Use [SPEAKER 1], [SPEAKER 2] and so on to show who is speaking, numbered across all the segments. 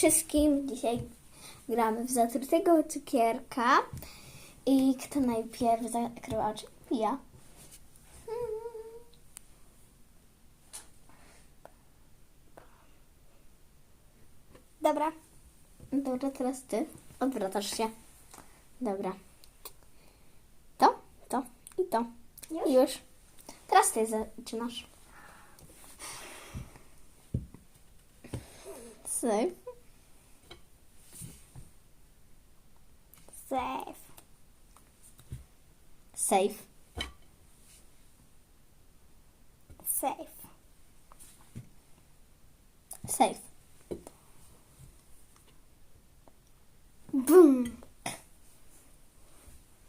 [SPEAKER 1] wszystkim. Dzisiaj gramy w zatrutego cukierka. I kto najpierw zakrywa oczy? Ja. Dobra. Dobra, teraz ty. Odwracasz się. Dobra. To, to i to. I już. Teraz ty zaczynasz. Safe. Safe. Safe. Safe. Safe. Bum.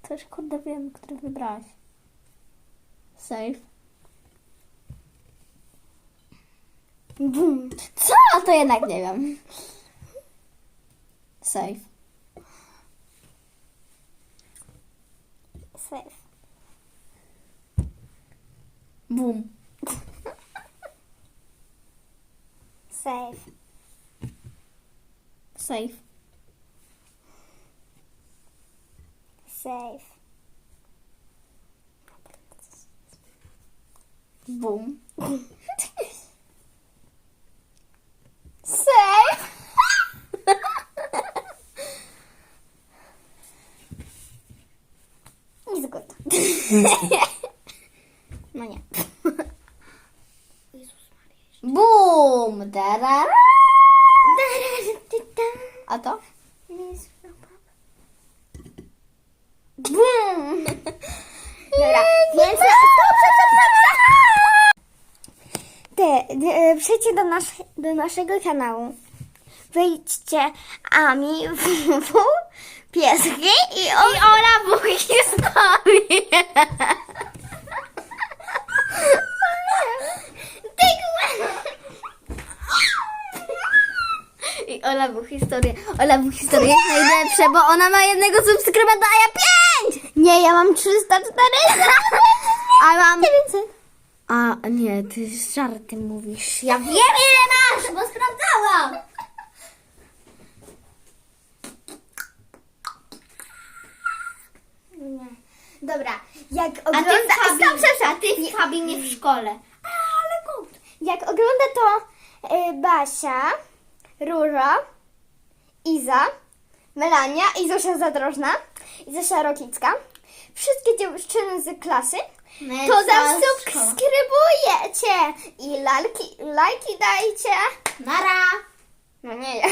[SPEAKER 1] Też kurde wiem, który wybrałaś. Safe. Bum. Co? To jednak nie wiem. Safe. Safe. Bum. Safe. Safe. Safe. Bum. No nie. Bum! Darara. A to? Bum! Dobra, więc... Stop, stop, stop, przejdźcie do, nasz, do naszego kanału. Wejdźcie Ami, WW, pieski i, o... I Ola w historii. I Ola był historię. Ola był historię jest najlepsze, bo ona ma jednego subskrybenta, a ja pięć! Nie, ja mam 340. A mam... A nie, ty z żartem mówisz. Ja wiem ile masz, bo sprawdzałam. Nie. Dobra, jak ogląda...
[SPEAKER 2] w.
[SPEAKER 1] Stop, stop, stop.
[SPEAKER 2] A ty w kabinie w szkole.
[SPEAKER 1] Ale gut. Jak ogląda to y, Basia, Róża, Iza, Melania i Zosia Zadrożna i Zosia Rokicka, wszystkie dziewczyny z klasy, to zasubskrybujecie i lajki, lajki dajcie.
[SPEAKER 2] Nara.
[SPEAKER 1] No nie ja.